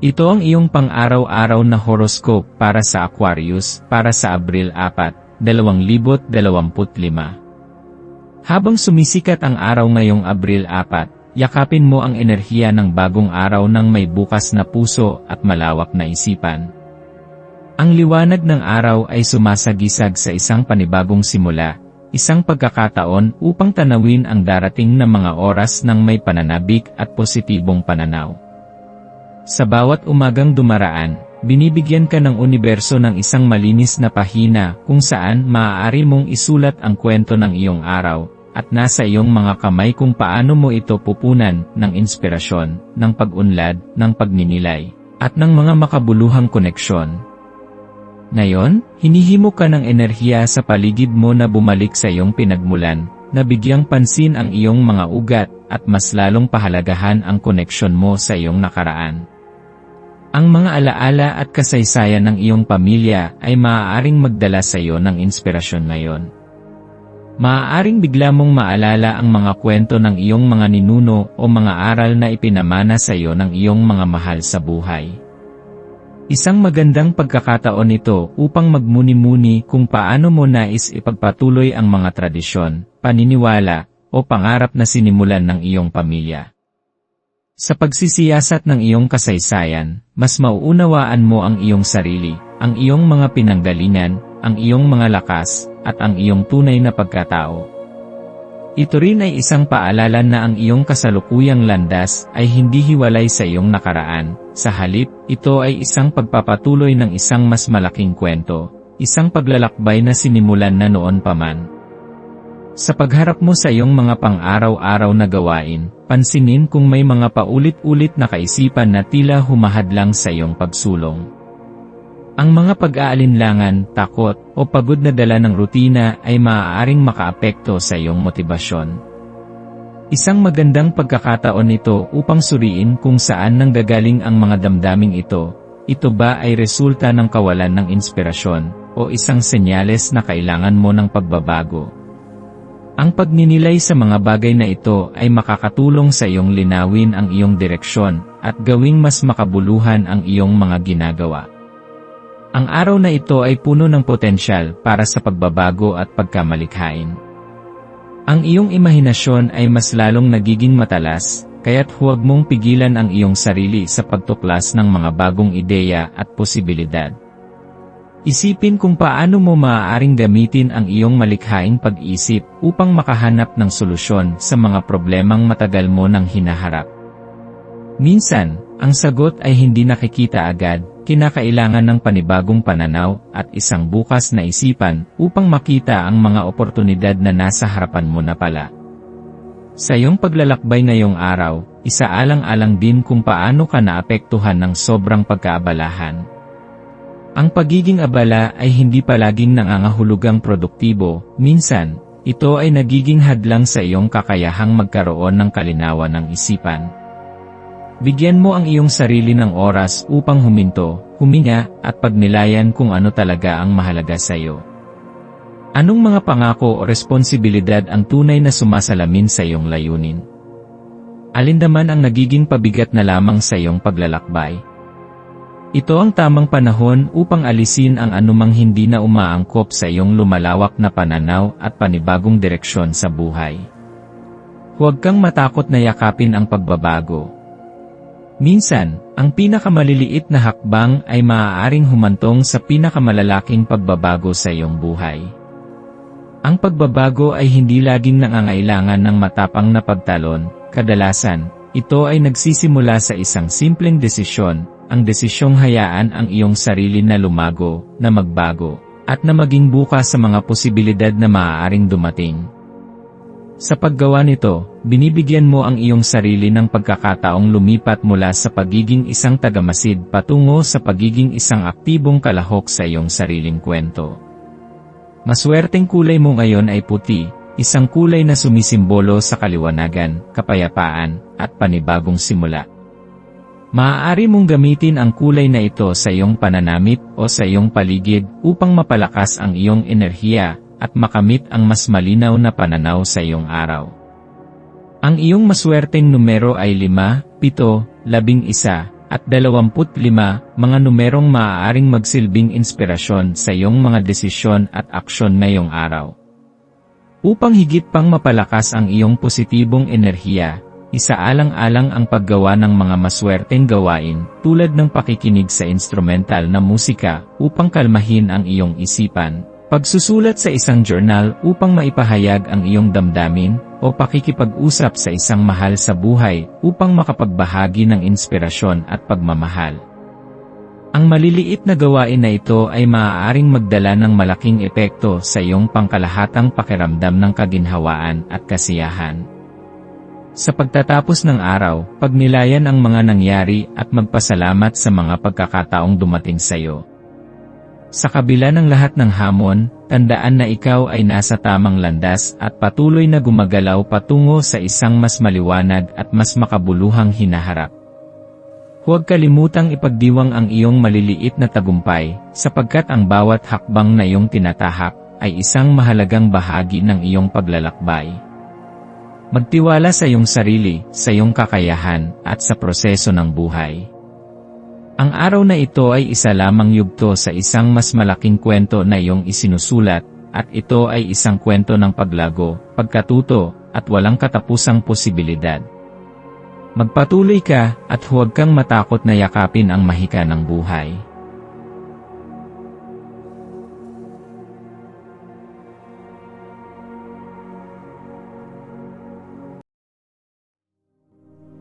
Ito ang iyong pang-araw-araw na horoscope para sa Aquarius para sa Abril 4, 2025. Habang sumisikat ang araw ngayong Abril 4, yakapin mo ang enerhiya ng bagong araw ng may bukas na puso at malawak na isipan. Ang liwanag ng araw ay sumasagisag sa isang panibagong simula, isang pagkakataon upang tanawin ang darating na mga oras ng may pananabik at positibong pananaw. Sa bawat umagang dumaraan, binibigyan ka ng universo ng isang malinis na pahina kung saan maaari mong isulat ang kwento ng iyong araw, at nasa iyong mga kamay kung paano mo ito pupunan ng inspirasyon, ng pag-unlad, ng pagninilay, at ng mga makabuluhang koneksyon. Ngayon, hinihimo ka ng enerhiya sa paligid mo na bumalik sa iyong pinagmulan, na bigyang pansin ang iyong mga ugat, at mas lalong pahalagahan ang koneksyon mo sa iyong nakaraan. Ang mga alaala at kasaysayan ng iyong pamilya ay maaaring magdala sa iyo ng inspirasyon ngayon. Maaaring bigla mong maalala ang mga kwento ng iyong mga ninuno o mga aral na ipinamana sa iyo ng iyong mga mahal sa buhay. Isang magandang pagkakataon ito upang magmuni-muni kung paano mo nais ipagpatuloy ang mga tradisyon, paniniwala, o pangarap na sinimulan ng iyong pamilya. Sa pagsisiyasat ng iyong kasaysayan, mas mauunawaan mo ang iyong sarili, ang iyong mga pinanggalingan, ang iyong mga lakas, at ang iyong tunay na pagkatao. Ito rin ay isang paalala na ang iyong kasalukuyang landas ay hindi hiwalay sa iyong nakaraan, sa halip, ito ay isang pagpapatuloy ng isang mas malaking kwento, isang paglalakbay na sinimulan na noon pa man. Sa pagharap mo sa iyong mga pang-araw-araw na gawain, pansinin kung may mga paulit-ulit na kaisipan na tila humahadlang sa iyong pagsulong. Ang mga pag-aalinlangan, takot, o pagod na dala ng rutina ay maaaring makaapekto sa iyong motibasyon. Isang magandang pagkakataon ito upang suriin kung saan nanggagaling ang mga damdaming ito. Ito ba ay resulta ng kawalan ng inspirasyon, o isang senyales na kailangan mo ng pagbabago? Ang pagninilay sa mga bagay na ito ay makakatulong sa iyong linawin ang iyong direksyon at gawing mas makabuluhan ang iyong mga ginagawa. Ang araw na ito ay puno ng potensyal para sa pagbabago at pagkamalikhain. Ang iyong imahinasyon ay mas lalong nagiging matalas, kaya't huwag mong pigilan ang iyong sarili sa pagtuklas ng mga bagong ideya at posibilidad. Isipin kung paano mo maaaring gamitin ang iyong malikhaing pag-isip upang makahanap ng solusyon sa mga problemang matagal mo nang hinaharap. Minsan, ang sagot ay hindi nakikita agad, kinakailangan ng panibagong pananaw at isang bukas na isipan upang makita ang mga oportunidad na nasa harapan mo na pala. Sa iyong paglalakbay ngayong araw, isaalang-alang din kung paano ka naapektuhan ng sobrang pagkaabalahan ang pagiging abala ay hindi palaging nangangahulugang produktibo, minsan, ito ay nagiging hadlang sa iyong kakayahang magkaroon ng kalinawan ng isipan. Bigyan mo ang iyong sarili ng oras upang huminto, huminga, at pagnilayan kung ano talaga ang mahalaga sa iyo. Anong mga pangako o responsibilidad ang tunay na sumasalamin sa iyong layunin? Alindaman ang nagiging pabigat na lamang sa iyong paglalakbay? Ito ang tamang panahon upang alisin ang anumang hindi na umaangkop sa iyong lumalawak na pananaw at panibagong direksyon sa buhay. Huwag kang matakot na yakapin ang pagbabago. Minsan, ang pinakamaliliit na hakbang ay maaaring humantong sa pinakamalalaking pagbabago sa iyong buhay. Ang pagbabago ay hindi laging nangangailangan ng matapang na pagtalon, kadalasan, ito ay nagsisimula sa isang simpleng desisyon, ang desisyong hayaan ang iyong sarili na lumago, na magbago, at na maging bukas sa mga posibilidad na maaaring dumating. Sa paggawa nito, binibigyan mo ang iyong sarili ng pagkakataong lumipat mula sa pagiging isang tagamasid patungo sa pagiging isang aktibong kalahok sa iyong sariling kwento. Maswerteng kulay mo ngayon ay puti, isang kulay na sumisimbolo sa kaliwanagan, kapayapaan, at panibagong simula. Maaari mong gamitin ang kulay na ito sa iyong pananamit o sa iyong paligid upang mapalakas ang iyong enerhiya at makamit ang mas malinaw na pananaw sa iyong araw. Ang iyong maswerteng numero ay 5, 7, 11, at 25, mga numerong maaaring magsilbing inspirasyon sa iyong mga desisyon at aksyon ngayong araw. Upang higit pang mapalakas ang iyong positibong enerhiya, isaalang-alang ang paggawa ng mga maswerteng gawain tulad ng pakikinig sa instrumental na musika upang kalmahin ang iyong isipan, pagsusulat sa isang journal upang maipahayag ang iyong damdamin, o pakikipag-usap sa isang mahal sa buhay upang makapagbahagi ng inspirasyon at pagmamahal. Ang maliliit na gawain na ito ay maaaring magdala ng malaking epekto sa iyong pangkalahatang pakiramdam ng kaginhawaan at kasiyahan. Sa pagtatapos ng araw, pagnilayan ang mga nangyari at magpasalamat sa mga pagkakataong dumating sa iyo. Sa kabila ng lahat ng hamon, tandaan na ikaw ay nasa tamang landas at patuloy na gumagalaw patungo sa isang mas maliwanag at mas makabuluhang hinaharap. Huwag kalimutang ipagdiwang ang iyong maliliit na tagumpay, sapagkat ang bawat hakbang na iyong tinatahak ay isang mahalagang bahagi ng iyong paglalakbay. Magtiwala sa iyong sarili, sa iyong kakayahan, at sa proseso ng buhay. Ang araw na ito ay isa lamang yugto sa isang mas malaking kwento na iyong isinusulat, at ito ay isang kwento ng paglago, pagkatuto, at walang katapusang posibilidad. Magpatuloy ka, at huwag kang matakot na yakapin ang mahika ng buhay.